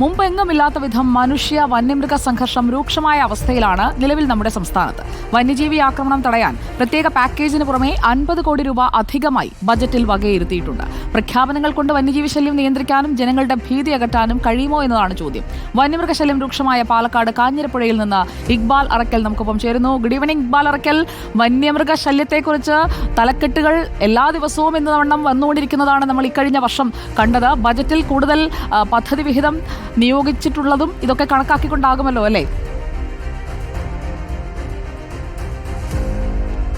മുമ്പെങ്ങുമില്ലാത്ത വിധം മനുഷ്യ വന്യമൃഗ സംഘർഷം രൂക്ഷമായ അവസ്ഥയിലാണ് നിലവിൽ നമ്മുടെ സംസ്ഥാനത്ത്. വന്യജീവി ആക്രമണം തടയാൻ പ്രത്യേക പാക്കേജിന് പുറമെ അൻപത് കോടി രൂപ അധികമായി ബജറ്റിൽ വകയിരുത്തിയിട്ടുണ്ട്. പ്രഖ്യാപനങ്ങൾ കൊണ്ട് വന്യജീവി ശല്യം നിയന്ത്രിക്കാനും ജനങ്ങളുടെ ഭീതി അകറ്റാനും കഴിയുമോ എന്നതാണ് ചോദ്യം. വന്യമൃഗശല്യം രൂക്ഷമായ പാലക്കാട് കാഞ്ഞിരപ്പുഴയിൽ നിന്ന് ഇക്ബാൽ അറക്കൽ നമുക്കൊപ്പം ചേരുന്നു. Good evening Iqbal Arakkal. വന്യമൃഗശല്യത്തെക്കുറിച്ച് തലക്കെട്ടുകൾ എല്ലാ ദിവസവും എന്ന വണ്ണം വന്നുകൊണ്ടിരിക്കുന്നതാണ് നമ്മൾ ഇക്കഴിഞ്ഞ വർഷം കണ്ടത്. ബജറ്റിൽ കൂടുതൽ പദ്ധതി വിഹിതം നിയോഗിച്ചിട്ടുള്ളതും ഇതൊക്കെ കണക്കാക്കിക്കൊണ്ടാകുമല്ലോ അല്ലേ?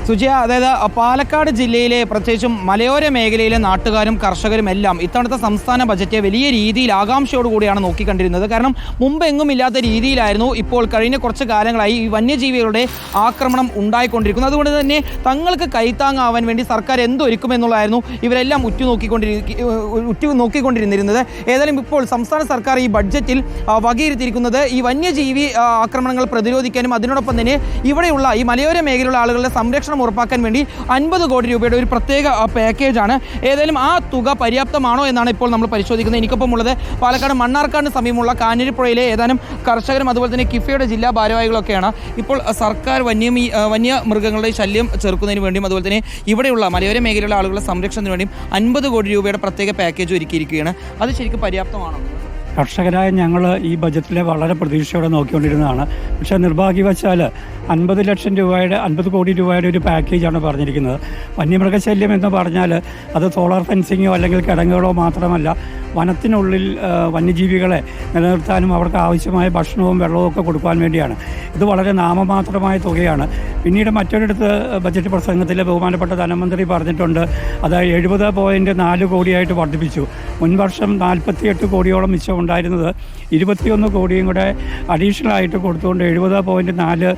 സുജയ അതായത് പാലക്കാട് ജില്ലയിലെ പ്രത്യേകിച്ചും മലയോര മേഖലയിലെ നാട്ടുകാരും കർഷകരും എല്ലാം ഇത്തവണത്തെ സംസ്ഥാന ബജറ്റ് വലിയ രീതിയിൽ ആകാംക്ഷയോടുകൂടിയാണ് നോക്കിക്കണ്ടിരുന്നത്. കാരണം മുമ്പ് എങ്ങും ഇല്ലാത്ത രീതിയിലായിരുന്നു ഇപ്പോൾ കഴിഞ്ഞ കുറച്ച് കാലങ്ങളായി ഈ വന്യജീവികളുടെ ആക്രമണം ഉണ്ടായിക്കൊണ്ടിരിക്കുന്നത്. അതുകൊണ്ട് തന്നെ തങ്ങൾക്ക് കൈത്താങ്ങാവാൻ വേണ്ടി സർക്കാർ എന്തൊരുക്കുമെന്നുള്ളതായിരുന്നു ഇവരെല്ലാം ഉറ്റുനോക്കിക്കൊണ്ടിരി ഉറ്റു നോക്കിക്കൊണ്ടിരുന്നിരുന്നത്. ഏതായാലും ഇപ്പോൾ സംസ്ഥാന സർക്കാർ ഈ ബഡ്ജറ്റിൽ വകയിരുത്തിയിരിക്കുന്നത് ഈ വന്യജീവി ആക്രമണങ്ങൾ പ്രതിരോധിക്കാനും അതിനോടൊപ്പം തന്നെ ഇവിടെയുള്ള ഈ മലയോര മേഖലയിലുള്ള ആളുകളുടെ സംരക്ഷണം ഉറപ്പാക്കാൻ വേണ്ടി അൻപത് കോടി രൂപയുടെ ഒരു പ്രത്യേക പാക്കേജാണ് ഏതായാലും ആ തുക പര്യാപ്തമാണോ എന്നാണ് ഇപ്പോൾ നമ്മൾ പരിശോധിക്കുന്നത്. എനിക്കൊപ്പം ഉള്ളത് പാലക്കാട് മണ്ണാർക്കാടിന് സമീപമുള്ള കാഞ്ഞിരിപ്പുഴയിലെ ഏതാനും കർഷകരും അതുപോലെ തന്നെ കിഫയുടെ ജില്ലാ ഭാരവാഹികളൊക്കെയാണ്. ഇപ്പോൾ സർക്കാർ വന്യ വന്യ വന്യമൃഗങ്ങളുടെ ശല്യം ചെറുക്കുന്നതിന് വേണ്ടിയും അതുപോലെ തന്നെ ഇവിടെയുള്ള മലയോര മേഖലയിലുള്ള ആളുകളുടെ സംരക്ഷണത്തിന് വേണ്ടിയും അൻപത് കോടി രൂപയുടെ പ്രത്യേക പാക്കേജ് ഒരുക്കിയിരിക്കുകയാണ്. അത് ശരിക്കും പര്യാപ്തമാണോ? കർഷകരായ ഞങ്ങൾ ഈ ബജറ്റിലെ വളരെ പ്രതീക്ഷയോടെ നോക്കിക്കൊണ്ടിരുന്നതാണ്. പക്ഷേ നിർഭാഗ്യവശാൽ അൻപത് ലക്ഷം രൂപയുടെ അൻപത് കോടി രൂപയുടെ ഒരു പാക്കേജാണ് പറഞ്ഞിരിക്കുന്നത്. വന്യമൃഗശല്യം എന്ന് പറഞ്ഞാൽ അത് സോളാർ ഫെൻസിങ്ങോ അല്ലെങ്കിൽ കിടങ്ങുകളോ മാത്രമല്ല വനത്തിനുള്ളിൽ വന്യജീവികളെ നിലനിർത്താനും അവർക്ക് ആവശ്യമായ ഭക്ഷണവും വെള്ളവും ഒക്കെ കൊടുക്കാൻ വേണ്ടിയാണ്. ഇത് വളരെ നാമമാത്രമായ തുകയാണ്. പിന്നീട് മറ്റൊരിടത്ത് ബജറ്റ് പ്രസംഗത്തിൽ ബഹുമാനപ്പെട്ട ധനമന്ത്രി പറഞ്ഞിട്ടുണ്ട് അത് എഴുപത് പോയിന്റ് നാല് കോടിയായിട്ട് വർദ്ധിപ്പിച്ചു. മുൻവർഷം നാൽപ്പത്തിയെട്ട് കോടിയോളം മിച്ചം ഉണ്ടായിരുന്നത് ഇരുപത്തിയൊന്ന് കോടിയും കൂടെ അഡീഷണൽ ആയിട്ട് കൊടുത്തുകൊണ്ട് എഴുപത് പോയിന്റ് നാല്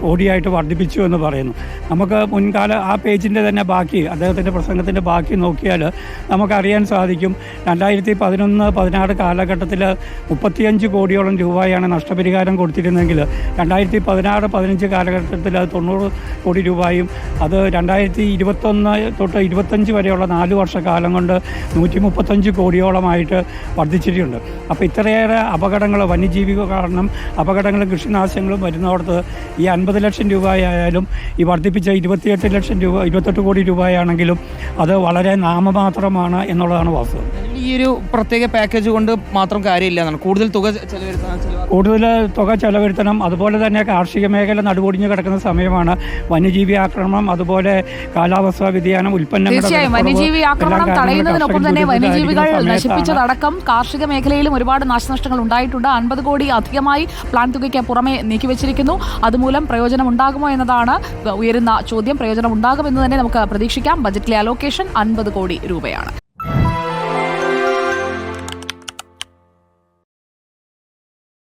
കോടിയായിട്ട് വർദ്ധിപ്പിച്ചു എന്ന് പറയുന്നു. നമുക്ക് മുൻകാല ആ പേജിന്റെ തന്നെ ബാക്കി അദ്ദേഹത്തിന്റെ പ്രസംഗത്തിന്റെ ബാക്കി നോക്കിയാൽ നമുക്കറിയാൻ സാധിക്കും രണ്ടായിരത്തി പതിനൊന്ന് പതിനാറ് കാലഘട്ടത്തിൽ മുപ്പത്തിയഞ്ച് കോടിയോളം രൂപയാണ് നഷ്ടപരിഹാരം കൊടുത്തിരുന്നെങ്കിൽ രണ്ടായിരത്തി പതിനാറ് പതിനഞ്ച് കാലഘട്ടത്തിൽ അത് തൊണ്ണൂറ് കോടി രൂപയും അത് രണ്ടായിരത്തി ഇരുപത്തൊന്ന് തൊട്ട് ഇരുപത്തഞ്ച് വരെയുള്ള നാല് വർഷ കാലം കൊണ്ട് നൂറ്റി മുപ്പത്തഞ്ച് കോടിയോളമായിട്ട് വർദ്ധിച്ചിട്ടുണ്ട്. അപ്പോൾ ഇത്രയേറെ അപകടങ്ങൾ വന്യജീവി കാരണം അപകടങ്ങളും കൃഷിനാശങ്ങളും വരുന്നിടത്ത് ഈ അൻപത് ലക്ഷം രൂപയായാലും ഈ വർദ്ധിപ്പിച്ച ഇരുപത്തിയെട്ട് ലക്ഷം രൂപ ഇരുപത്തെട്ട് കോടി രൂപയാണെങ്കിലും അത് വളരെ നാമമാത്രമാണ് എന്നുള്ളതാണ് വാസ്തവം. ഈ ഒരു പ്രത്യേക പാക്കേജ് കൊണ്ട് മാത്രം കാര്യമില്ല എന്നാണ്. കൂടുതൽ തുക ചെലവരുത്തണം ചെലവാ- കൂടുതൽ തുക ചെലവരുത്തണം. അതുപോലെ തന്നെ കാർഷിക മേഖല നടുപൊടിഞ്ഞ് കിടക്കുന്ന സമയമാണ് വന്യജീവി ആക്രമണം അതുപോലെ കാലാവസ്ഥാ വ്യതിയാനം ഉൽപ്പന്നം തീർച്ചയായും വന്യജീവി ആക്രമണം തടയുന്നതിനൊപ്പം തന്നെ വന്യജീവികൾ നശിപ്പിച്ചതടക്കം കാർഷിക മേഖലയിലും ഒരുപാട് നാശനഷ്ടങ്ങൾ ഉണ്ടായിട്ടുണ്ട്. അൻപത് കോടി അധികമായി പ്ലാൻ തുകയ്ക്ക് പുറമെ നീക്കിവെച്ചിരിക്കുന്നു അതുമൂലം പ്രയോജനം ഉണ്ടാകുമോ എന്നതാണ് ഉയരുന്ന ചോദ്യം. പ്രയോജനം ഉണ്ടാകുമെന്ന് തന്നെ നമുക്ക് പ്രതീക്ഷിക്കാം. ബജറ്റിലെ അലോക്കേഷൻ അൻപത് കോടി രൂപയാണ്.